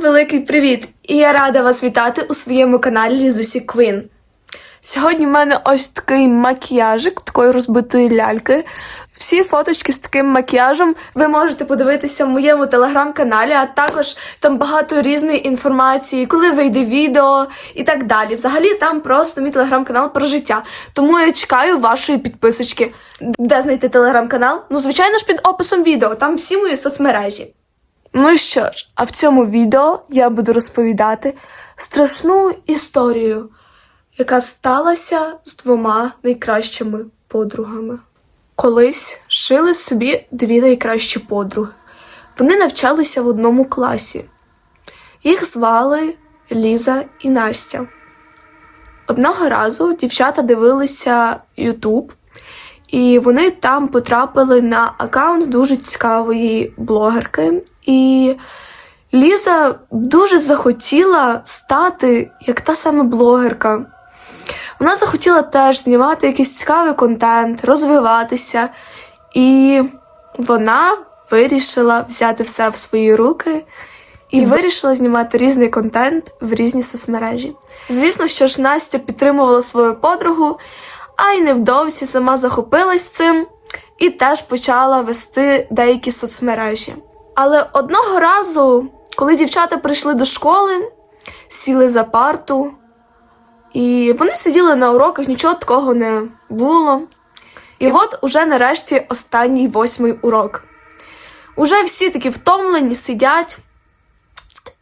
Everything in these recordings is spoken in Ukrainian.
великий привіт! І я рада вас вітати у своєму каналі Лізусі Квін. Сьогодні в мене ось такий макіяжик такої розбитої ляльки. Всі фоточки з таким макіяжем ви можете подивитися в моєму телеграм-каналі, а також там багато різної інформації, коли вийде відео і так далі. Взагалі там просто мій телеграм-канал про життя. Тому я чекаю вашої підписочки. Де знайти телеграм-канал? Ну, звичайно ж, під описом відео, там всі мої соцмережі. Ну що ж, а в цьому відео я буду розповідати страшну історію, яка сталася з двома найкращими подругами. Колись шили собі дві найкращі подруги. Вони навчалися в одному класі. Їх звали Ліза і Настя. Одного разу дівчата дивилися Ютуб, і вони там потрапили на аккаунт дуже цікавої блогерки. І Ліза дуже захотіла стати як та сама блогерка. Вона захотіла теж знімати якийсь цікавий контент, розвиватися, і вона вирішила взяти все в свої руки і вирішила знімати різний контент в різні соцмережі. Звісно, що ж Настя підтримувала свою подругу, а й невдовзі сама захопилась цим і теж почала вести деякі соцмережі. Але одного разу, коли дівчата прийшли до школи, сіли за парту, і вони сиділи на уроках, нічого такого не було. І от уже нарешті останній восьмий урок. Уже всі такі втомлені сидять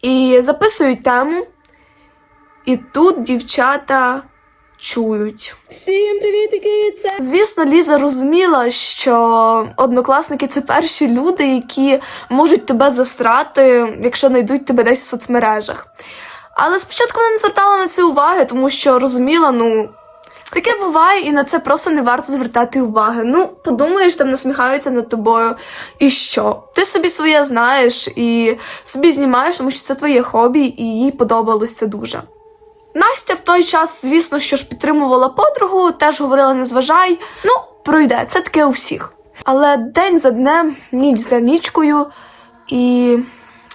і записують тему. І тут дівчата чують. Всім привітики! Це Звісно, Ліза розуміла, що однокласники це перші люди, які можуть тебе застрати, якщо знайдуть тебе десь в соцмережах. Але спочатку вона не звертала на це уваги, тому що розуміла, ну. Таке буває, і на це просто не варто звертати уваги. Ну, подумаєш, там насміхаються над тобою. І що? Ти собі своє знаєш і собі знімаєш, тому що це твоє хобі, і їй подобалось це дуже. Настя в той час, звісно, що ж підтримувала подругу, теж говорила не зважай. Ну, пройде, це таке у всіх. Але день за днем, ніч за нічкою, і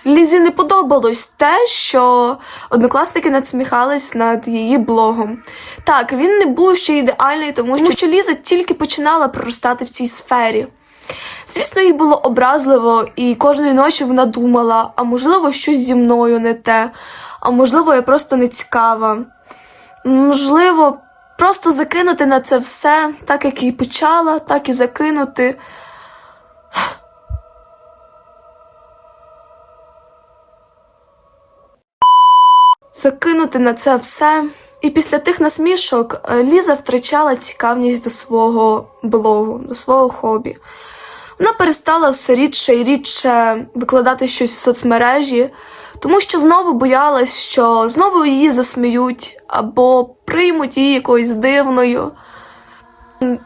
Лізі не подобалось те, що однокласники надсміхались над її блогом. Так, він не був ще ідеальний, тому що, що Ліза тільки починала проростати в цій сфері. Звісно, їй було образливо, і кожної ночі вона думала, а можливо, щось зі мною не те, а можливо, я просто не цікава. Можливо, просто закинути на це все, так як і почала, так і закинути. Закинути на це все. І після тих насмішок е, Ліза втрачала цікавість до свого блогу, до свого хобі. Вона перестала все рідше і рідше викладати щось в соцмережі, тому що знову боялась, що знову її засміють або приймуть її якоюсь дивною.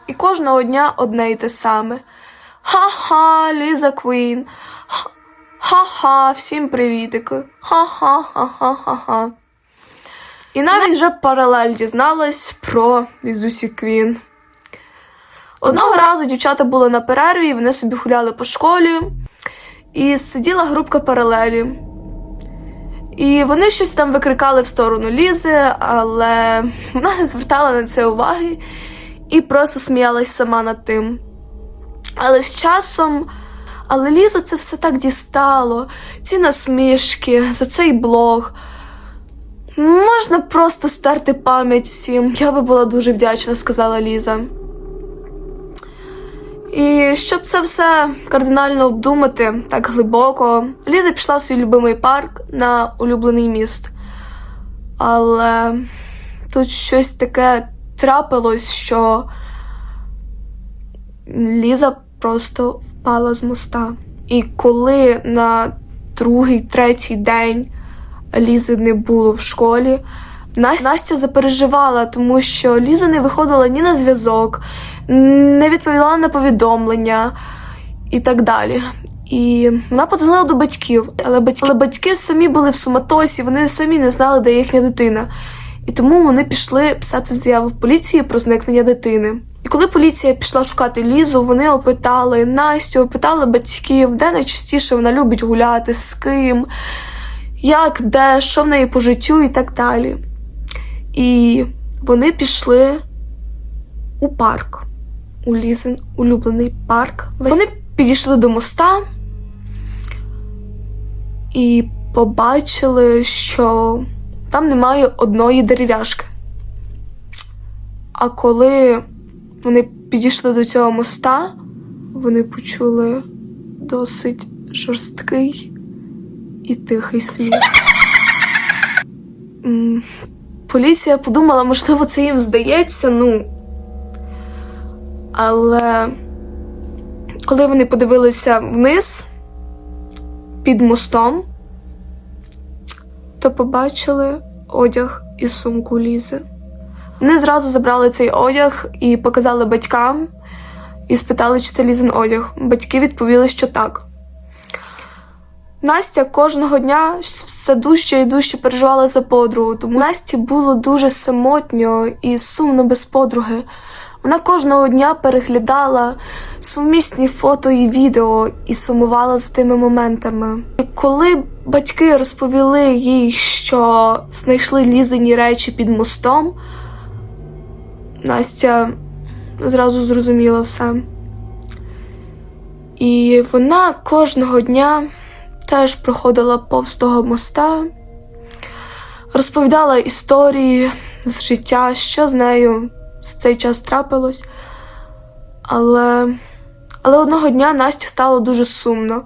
І кожного дня одне й те саме. Ха-ха, Ліза Квін. Ха- Ха-ха, всім привітики. Ха-ха-ха-ха-ха. І навіть вже паралель дізналась про Лізусі Квін. Одного разу дівчата були на перерві, вони собі гуляли по школі, і сиділа групка паралелі. І вони щось там викрикали в сторону Лізи, але вона не звертала на це уваги і просто сміялась сама над тим. Але з часом, але Ліза це все так дістало, ці насмішки, за цей блог. Можна просто стерти пам'ять всім. Я би була дуже вдячна, сказала Ліза. І щоб це все кардинально обдумати так глибоко, Ліза пішла в свій любимий парк на улюблений міст. Але тут щось таке трапилось, що Ліза просто впала з моста. І коли на другий, третій день Лізи не було в школі, Настя, Настя запереживала, тому що Ліза не виходила ні на зв'язок, не відповідала на повідомлення і так далі. І вона подзвонила до батьків, але батьки, але батьки самі були в суматосі, вони самі не знали, де їхня дитина. І тому вони пішли писати заяву в поліції про зникнення дитини. І коли поліція пішла шукати Лізу, вони опитали Настю, опитали батьків, де найчастіше вона любить гуляти, з ким. як, де, що в неї по життю і так далі. І вони пішли у парк, у Лізин улюблений парк. Вони підійшли до моста і побачили, що там немає одної дерев'яшки. А коли вони підійшли до цього моста, вони почули досить жорсткий і тихий сміх. Поліція подумала, можливо, це їм здається, ну. Але коли вони подивилися вниз під мостом, то побачили одяг і сумку Лізи. Вони зразу забрали цей одяг і показали батькам, і спитали, чи це Лізин одяг. Батьки відповіли, що так. Настя кожного дня все дужче і дужче переживала за подругу, тому Насті було дуже самотньо і сумно без подруги. Вона кожного дня переглядала сумісні фото і відео і сумувала за тими моментами. І коли батьки розповіли їй, що знайшли лізані речі під мостом, Настя зразу зрозуміла все. І вона кожного дня теж проходила повз того моста, розповідала історії з життя, що з нею за цей час трапилось. Але, але одного дня Насті стало дуже сумно,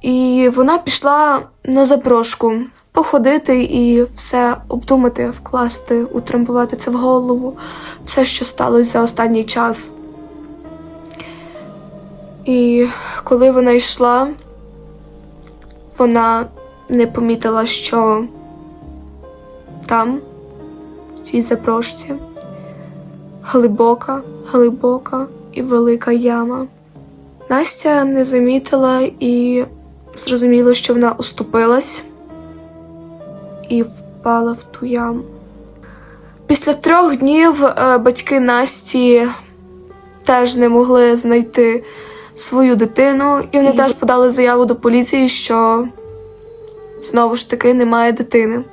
і вона пішла на запрошку походити і все обдумати, вкласти, утрамбувати це в голову, все, що сталося за останній час. І коли вона йшла, вона не помітила, що там, в цій запрошці, глибока, глибока і велика яма. Настя не замітила і зрозуміла, що вона оступилась і впала в ту яму. Після трьох днів е, батьки Насті теж не могли знайти свою дитину, і вони теж подали заяву до поліції, що знову ж таки немає дитини.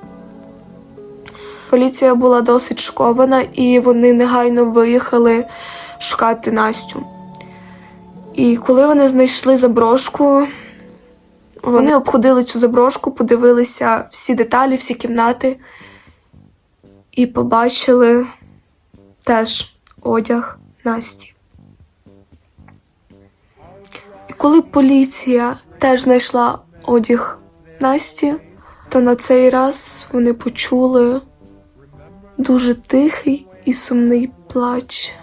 Поліція була досить шокована, і вони негайно виїхали шукати Настю. І коли вони знайшли заброшку, вони обходили цю заброшку, подивилися всі деталі, всі кімнати і побачили теж одяг Насті. І коли поліція теж знайшла одяг Насті, то на цей раз вони почули дуже тихий і сумний плач.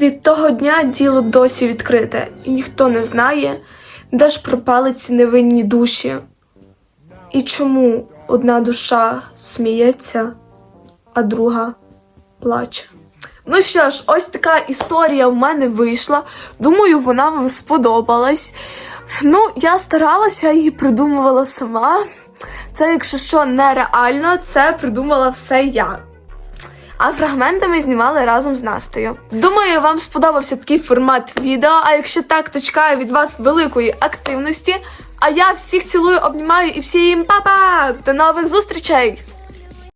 Від того дня діло досі відкрите, і ніхто не знає, де ж пропали ці невинні душі, і чому одна душа сміється, а друга плаче. Ну що ж, ось така історія в мене вийшла. Думаю, вона вам сподобалась. Ну, я старалася і придумувала сама. Це, якщо що, нереально, це придумала все я. А фрагменти ми знімали разом з Настею. Думаю, вам сподобався такий формат відео. А якщо так, то чекаю від вас великої активності. А я всіх цілую, обнімаю і всім па-па! До нових зустрічей!